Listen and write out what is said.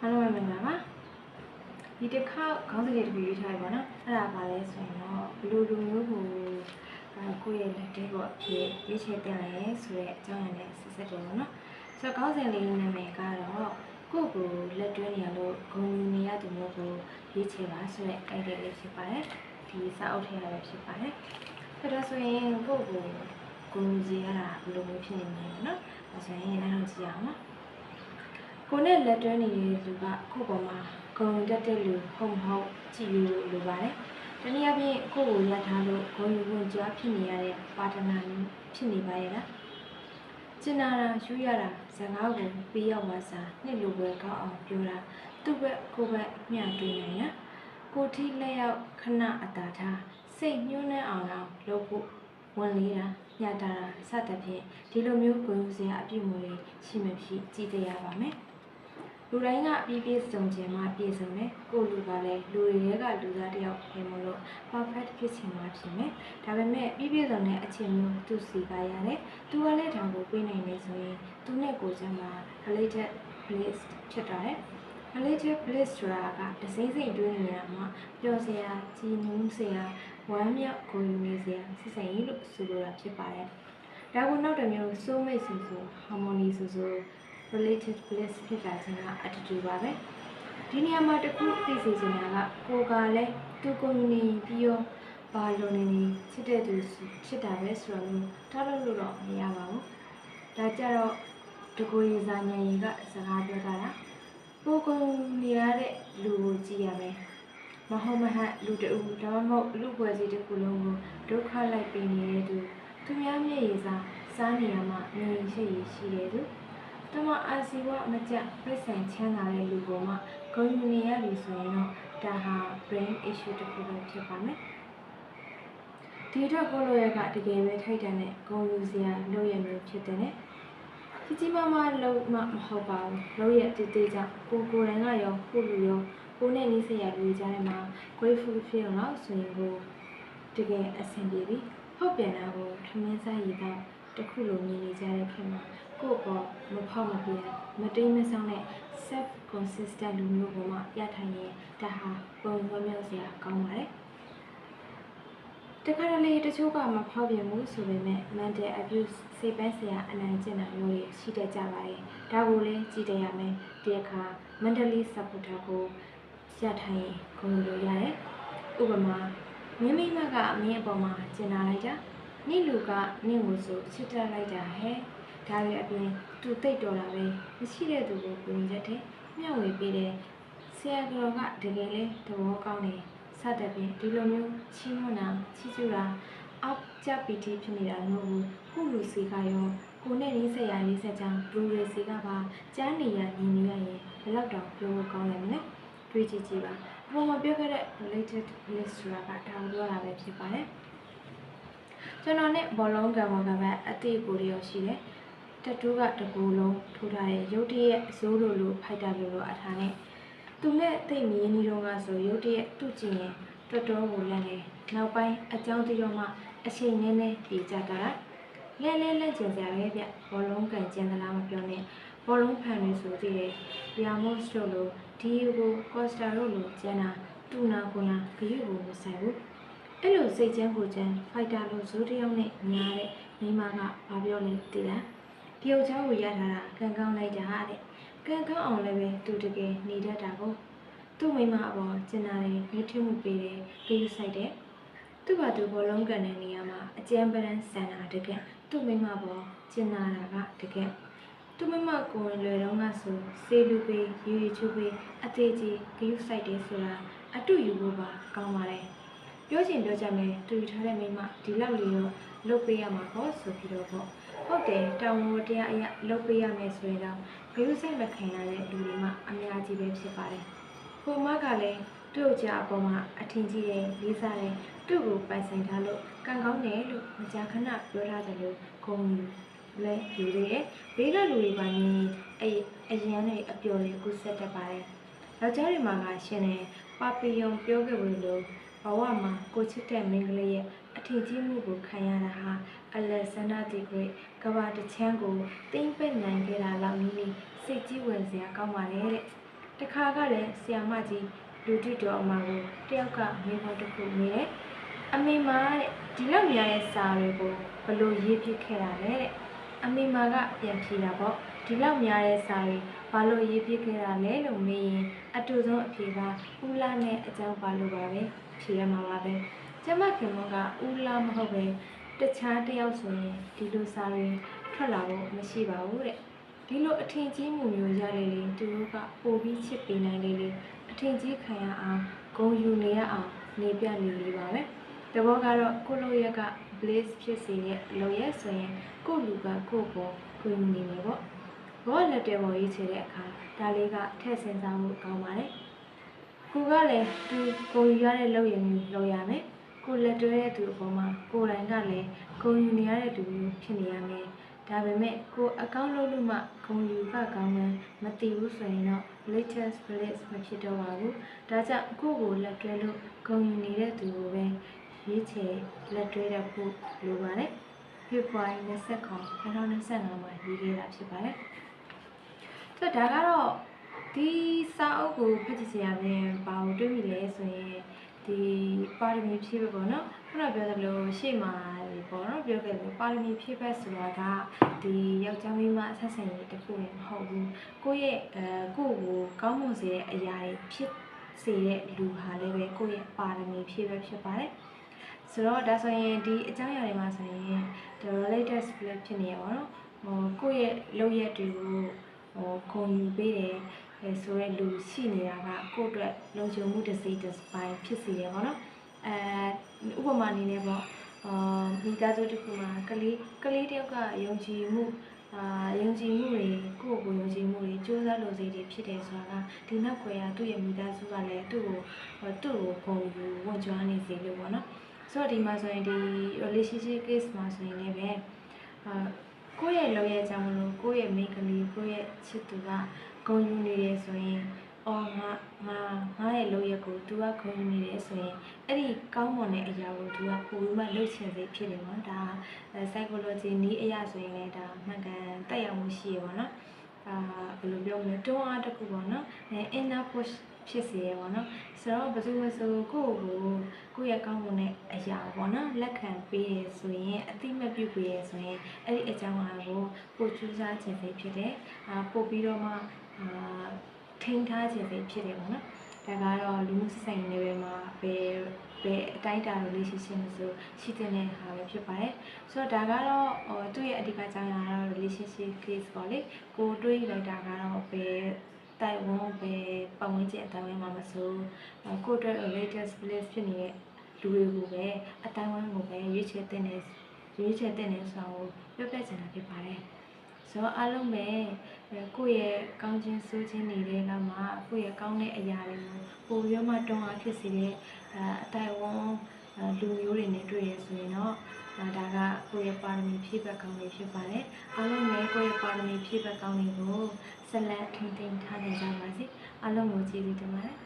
အားလုံးပဲမင်္ဂလာပါဒီတစ်ခါခေါင်းစဉ်လေးတစ်ခုရေးထားရပါတော့အဲ့ဒါပါလဲဆိုရင်တော့ဘယ်လိုလူမျိုးကိုအဲကိုယ့်ရဲ့လက်တဲကိုအဖြစ်ရွေးချယ်တင်လဲဆိုတဲ့အကြောင်းအရာနဲ့ဆက်ဆက်တယ်ပေါ့နော်ဆိုတော့ခေါင်းစဉ်လေးနာမည်ကတော့ကိုယ့်ကိုလက်တွဲနေရလို့ဂုဏ်ယူနေရသူမျိုးကိုရွေးချယ်ပါဆိုတဲ့ idea လေးဖြစ်ပါတယ်ဒီစာအုပ်ထဲရပဲဖြစ်ပါတယ်အဲ့ဒါဆိုရင်ကိုယ့်ကိုဂုဏ်ယူရတာဘယ်လိုမျိုးဖြစ်နေမလဲပေါ့နော်ဒါဆိုရင်လည်းတော့ကြည့်ရအောင်နော် ကိုနဲ့လက်တွဲနေတဲ့သူကကိုယ့်ပေါ်မှာဂုံတက်တဲ့လူဟုတ်မဟုတ်ကြည့်လို့လိုပါတယ်။တနည်းအားဖြင့်ကိုယ့်ကိုရထားလို့ဂုံယူဝင်ကြွားဖြစ်နေရတဲ့ပါတနာမျိုးဖြစ်နေပါရဲ့လား။ကျင်နာတာယူရတာဇငါးကိုပေးရောက်မှစာနှစ်လိုပဲကောင်းအောင်ပြောတာသူ့ဘက်ကိုယ်ဘက်မျှတွေ့နိုင်ရ။ကိုထိလက်ရောက်ခဏအတာထားစိတ်ညှိုးနှံအောင်တော့လုပ်ဖို့ဝင်လေးတာညတာတာစသဖြင့်ဒီလိုမျိုးဂုံယူစရာအပြုအမူတွေရှိမှဖြစ်ကြည့်ကြရပါမယ်။ လူတိုင်းကပြည့်ပြည့်စုံခြင်းမှပြည့်စုံတယ်ကိုလူကလည်းလူတွေရဲ့ကလူသားတစ်ယောက်ဖြစ်မလို့ perfect ဖြစ်ခြင်းမှဖြစ်မယ်ဒါပေမဲ့ပြည့်ပြည့်စုံတဲ့အချင်းမျိုးသူစီကရတယ်သူကလည်းတောင်ကိုပေးနိုင်နေဆိုရင်သူနဲ့ကိုယ်ချမ်းမှာ related bliss ဖြစ်တာတယ် related bliss ဆိုတာကတစိမ့်စိမ့်တွင်းနေတာမှာပျော်စရာကြည်နူးစရာဝမ်းမြောက်ကိုယ်ယူနေစရာစစ်စိမ်လို့ဆိုလိုတာဖြစ်ပါတယ်ဒါကနောက်တစ်မျိုး soulmate ဆိုဆို harmony ဆိုဆို related bliss ဖြစ်တာချင်းကအတူတူပါပဲဒီနေရာမှာတစ်ခုသိစေချင်တာကကိုကလည်းသူကိုယ်နေပြီးတော့ဘာလို့နေနေချစ်တဲ့သူချစ်တာပဲဆိုတော့မျိုးထားလို့လို့တော့မရပါဘူးဒါကြတော့တကူရေစာညံရီကစကားပြောတာလားကိုကိုနေရတဲ့လူကိုကြည့်ရမယ်မဟုတ်မဟတ်လူတူဒါမှမဟုတ်လူပွဲစီတစ်ခုလုံးကိုဒုက္ခလိုက်ပေးနေတဲ့သူသူများမျက်ရည်စာစားနေရမှငြိမ်ရှိရရှိတဲ့သူ တမအာစီဝမကြပြည့်စံချမ်းသာတဲ့လူပေါ်မှာဂုဏ်ယူနေရပြီဆိုရင်တော့ဒါဟာ brain issue တစ်ခုပဲဖြစ်ပါမယ်။ဒီတော့ကိုလိုရကတကယ်ပဲထိုက်တန်တဲ့ဂုဏ်ယူစရာလုပ်ရမျိုးဖြစ်တယ်နဲ့ကြီးကြီးမားမားလုံးမမဟုတ်ပါဘူး။လုပ်ရတည်တည်ကြောင့်ကိုကိုယ်တိုင်ကရောကိုလူရောကိုနဲ့နီးစရာလူကြားထဲမှာ grateful feel တော့ဆိုရင်ကိုတကယ်အဆင်ပြေပြီ။ဟုတ်ပြန်တာကိုထမင်းစားရည်တော့ တစ်ခုလိုမြင်နေကြတဲ့ခင်မှာကိုယ့်ပေါ်မဖောက်မပြမတိမ်မဆောင်တဲ့ self consistent လူမျိုးပေါ်မှာပြထိုင်ရင်ဒါဟာပုံဝမ်းမြောက်စရာကောင်းပါတယ်တခါတလေတချို့ကမဖောက်ပြန်ဘူးဆိုပေမဲ့ mental abuse စိတ်ပိုင်းဆိုင်ရာအနိုင်ကျင့်တာမျိုးတွေရှိတတ်ကြပါတယ်ဒါကိုလည်းကြည့်တတ်ရမယ်ဒီအခါ mentally supporter ကိုရထိုင်ရင်ဂုဏ်လိုရတယ်ဥပမာမင်းမိမကမင်းအပေါ်မှာကျင်နာလိုက်တာ နေ့လူကနေ့ကိုဆိုချစ်တတ်လိုက်တာဟဲ့ဒါတွေအပြင်သူတိတ်တော်တာပဲမရှိတဲ့သူကိုပုံရက်တယ်မျှဝေပေးတယ်ဆရာတော်ကတကယ်လဲသဘောကောင်းတယ်စသဖြင့်ဒီလိုမျိုးချီးမွမ်းတာချီးကျူးတာအောက်ကြပီတိဖြစ်နေတာမျိုးကိုခုလူစီကရောကိုနဲ့ရင်းဆက်ရရင်းဆက်ချောင်းဘလူရေစီကပါကြားနေရညီနေရရင်ဘယ်တော့တောင်ပြောဖို့ကောင်းလဲမလဲတွေးကြည့်ကြည့်ပါအပေါ်မှာပြောခဲ့တဲ့ related list ဆိုတာကဒါကိုပြောတာပဲဖြစ်ပါတယ် ကျွန်တော်နဲ့ဘောလုံးကံဘောကံပဲအတိအကိုတွေရောရှိတယ်တတူးကတကူလုံးထိုးထားတဲ့ရုတ်တရက်အစိုးလိုလိုဖိုက်တာလိုလိုအထားနဲ့သူနဲ့တိတ်မင်းကြီးတော့ကဆိုရုတ်တရက်သူ့ကျင်ရင်တော်တော်ကိုလန့်နေနောက်ပိုင်းအကြောင်းတိတော့မှအချိန်နည်းနည်းပြေကြတာလဲလဲလဲကျင်ကြရဲဗျဘောလုံးကန်ကျင်သလားမပြောနဲ့ဘောလုံးဖန်တွေဆိုသေးတယ်ပြာမော့စ်တို့လိုဒီကိုကော့စတာတို့လိုကျန်တာတူနာကိုနာဂရုကိုမဆိုင်ဘူး အဲ့လိုစိတ်ချမ်းကိုချမ်းဖိုက်တာလိုဇိုးတယောက်နဲ့ညားတဲ့မိမကဘာပြောလဲသိလားတယောက်ချောင်းကိုရထားတာကံကောင်းလိုက်တာတဲ့ကံကောင်းအောင်လည်းပဲသူတကယ်နေတတ်တာကိုသူ့မိမအပေါ်ကျင်နာတယ်ညှိထုမှုပေးတယ်ပေးဆိုင်တယ်သူ့ဘာသူဘောလုံးကန်တဲ့နေရာမှာအကျန်းပန်းဆန်တာတကယ်သူ့မိမပေါ်ကျင်နာတာကတကယ်သူ့မိမကိုယ်လွယ်တော့ကဆိုစေလူပေးယူယူချူပေးအသေးကြီးဂယုဆိုင်တယ်ဆိုတာအတူယူဖို့ပါကောင်းပါလေ ပြောချင်ပြောကြမယ်သူယူထားတဲ့မိမဒီလောက်လေးတော့လုပ်ပေးရမှာပေါ့ဆိုပြီးတော့ပေါ့ဟုတ်တယ်တောင်ပေါ်တရားအရလုပ်ပေးရမယ်ဆိုရင်တော့ဘီယူစိတ်မခံရတဲ့လူတွေမှအများကြီးပဲဖြစ်ပါတယ်။ကိုမကလည်းသူ့ယောက်ျားအပေါ်မှာအထင်ကြီးတယ်လေးစားတယ်သူ့ကိုပိုင်ဆိုင်ထားလို့ကံကောင်းတယ်လို့မကြာခဏပြောထားတယ်လို့ဂုဏ်ယူလဲယူသေးတယ်။ဘေးကလူတွေပါနေအအရန်တွေအပျော်တွေကုဆက်တတ်ပါတယ်။ယောက်ျားတွေမှာကရှင်တယ်ပါပီယုံပြောခဲ့လို့လို့ ဘဝမှာကိုချစ်တဲ့မိန်းကလေးရဲ့အထင်ကြီးမှုကိုခံရတာဟာ Alexander the Great ကမ္ဘာတစ်ချမ်းကိုတင်းပက်နိုင်ခဲ့တာလောက်နည်းနည်းစိတ်ကြီးဝင်စရာကောင်းပါလေတဲ့တခါကလည်းဆီယာမကြီးလူတိတော်အမကိုတယောက်ကမိဘတစ်ခုနေတယ်အမေမာတဲ့ဒီလောက်များရဲ့စာတွေကိုဘလို့ရေးဖြစ်ခဲ့တာလဲတဲ့အမေမာကပြန်ဖြေတာပေါ့ဒီလောက်များတဲ့စာတွေဘာလို့ရေးဖြစ်ခဲ့တာလဲလို့မေးရင်အတူဆုံးအဖြေကဦးလာနဲ့အကြောင်းပါလို့ပါပဲ ဖြေရမှာပါပဲကျမခင်မကဦးလာမဟုတ်ပဲတခြားတစ်ယောက်ဆိုရင်ဒီလိုစာတွေထွက်လာဖို့မရှိပါဘူးတဲ့ဒီလိုအထင်ကြီးမှုမျိုးရလေလေသူတို့ကပို့ပြီးချစ်ပေးနိုင်လေလေအထင်ကြီးခံရအောင်ဂုံယူနေရအောင်နေပြနေလေပါပဲတဘောကတော့ကိုလိုရက်က blaze ဖြစ်စေတဲ့လိုရက်ဆိုရင်ကိုလူကကိုပေါ်ကိုယူနေနေပေါ့ဘောလက်တဲပေါ်ရေးချတဲ့အခါဒါလေးကထည့်စင်စားမှုကောင်းပါတယ် ကိုကလည်းသူကိုယူရတဲ့လောက်ရည်မျိုးလောက်ရမယ်ကိုလက်တွဲတဲ့သူအပေါ်မှာကိုယ်တိုင်ကလည်းကိုယူနေရတဲ့သူမျိုးဖြစ်နေရမယ်ဒါပေမဲ့ကိုအကောင့်လုပ်လို့မှဂုံယူကကောင်းမှန်းမသိဘူးဆိုရင်တော့ latest blitz မဖြစ်တော့ပါဘူး။ဒါကြောင့်ကိုကိုလက်တွဲလို့ဂုံယူနေတဲ့သူကိုပဲရွေးချယ်လက်တွဲတဲ့ဖို့လိုပါတယ်။ဖေဖော်ဝါရီ29 2025မှာရေးခဲ့တာဖြစ်ပါတယ်။ဆိုတော့ဒါကတော့ ဒီစာအုပ်ကိုဖတ်ကြည့်စရာပြင်ဘာလို့တွေးမိလဲဆိုရင်ဒီပါရမီဖြည့်ပဲပေါ့နော်ခုနပြောသလိုရှေ့မှာပေါ့နော်ပြောခဲ့တယ်ပါရမီဖြည့်ပဲဆိုတာကဒီယောက်ျားမိန်းမဆက်ဆံရေးတစ်ခုလည်းမဟုတ်ဘူးကိုယ့်ရဲ့အဲကိုယ့်ကိုကောင်းမွန်စေတဲ့အရာတွေဖြစ်စေတဲ့လူဟာလည်းပဲကိုယ့်ရဲ့ပါရမီဖြည့်ပဲဖြစ်ပါတယ်ဆိုတော့ဒါဆိုရင်ဒီအကြောင်းအရာတွေမှာဆိုရင် the related split ဖြစ်နေရပါတော့ဟိုကိုယ့်ရဲ့လုပ်ရက်တွေကို ဟိုခုံယူပေးတယ်အဲဆိုရဲလူရှိနေတာကကိုယ့်အတွက်လုံခြုံမှုတစ်စိတ်တစ်ပိုင်းဖြစ်စေတယ်ပေါ့နော်အဲဥပမာအနေနဲ့ပေါ့အာမိသားစုတစ်ခုမှာကလေးကလေးတယောက်ကယုံကြည်မှုအာယုံကြည်မှုတွေကိုယ့်ကိုယ်ယုံကြည်မှုတွေစူးစမ်းလို့စိတ်တွေဖြစ်တယ်ဆိုတာကဒီနောက်ခွဲကသူ့ရဲ့မိသားစုကလည်းသူ့ကိုဟိုသူ့ကိုပုံယူဝန်ကြွားနေစေလို့ပေါ့နော်ဆိုတော့ဒီမှာဆိုရင်ဒီ relationship case မှာဆိုရင်လည်းပဲအာ ကိုယ့်ရဲ့လောရဲ့ကြောင့်မလို့ကိုယ့်ရဲ့မိန်းကလေးကိုယ့်ရဲ့ချစ်သူကဂုဏ်ယူနေတယ်ဆိုရင်အော်ငါငါငါရဲ့လောရက်ကို तू ကဂုဏ်ယူနေတယ်ဆိုရင်အဲ့ဒီကောင်းမွန်တဲ့အရာကို तू ကပိုပြီးမှလှုပ်ချင်စေဖြစ်တယ်ပေါ့ဒါအဲ psychology နည်းအရာဆိုရင်လည်းဒါမှန်ကန်တက်ရောက်မှုရှိရပါတော့အာဘယ်လိုပြောမလဲတွန်းအားတစ်ခုပေါ့နော်အဲ inner push ဖြစ်စေရပါတော့ဆိုတော့ဘယ်သူမှဆိုကိုယ့်ကိုကိုယ့်ရဲ့ကောင်းမွန်တဲ့အရာပေါ့နော်လက်ခံပေးရဆိုရင်အတိမပြုတ်ပေးရဆိုရင်အဲ့ဒီအကြောင်းအရာကိုပိုကြိုးစားခြင်းပဲဖြစ်တယ်အာပို့ပြီးတော့မှအာထိန်းထားခြင်းပဲဖြစ်တယ်ပေါ့နော်ဒါကတော့လူမှုဆက်ဆံရေးတွေမှာဘယ်ဘယ်အတိုင်းအတာလို့ရှိရှိမဆိုရှိတဲ့ဟာပဲဖြစ်ပါတယ်ဆိုတော့ဒါကတော့ဟိုသူ့ရဲ့အဓိကအကြောင်းအရာကတော့ relationship case ပေါ့လေကိုတွေးလိုက်တာကတော့ဘယ် တိုင်ဝမ်ပဲပတ်ဝန်းကျင်အတိုင်းဝန်းမှာမဆိုကိုအတွက် latest bliss ဖြစ်နေတဲ့လူတွေကိုပဲအတိုင်းဝန်းကိုပဲရွေးချယ်တဲ့နေရွေးချယ်တဲ့နေဆိုတော့ပြောပြချင်တာဖြစ်ပါတယ်ဆိုတော့အားလုံးပဲကိုယ့်ရဲ့ကောင်းခြင်းဆိုးခြင်းနေတဲ့ကမှကိုယ့်ရဲ့ကောင်းတဲ့အရာတွေကိုပိုပြီးမှတွန်းအားဖြစ်စေတဲ့အတိုင်းဝန်း လူမျိုးတွေနဲ့တွေ့ရဆိုရင်တော့ဒါကကိုယ့်ရဲ့ပါရမီဖြည့်ဘက်ကောင်းတွေဖြစ်ပါတယ်အားလုံးပဲကိုယ့်ရဲ့ပါရမီဖြည့်ဘက်ကောင်းတွေကိုဆက်လက်ထိန်းသိမ်းထားနိုင်ကြပါစေအားလုံးကိုကျေးဇူးတင်ပါတယ်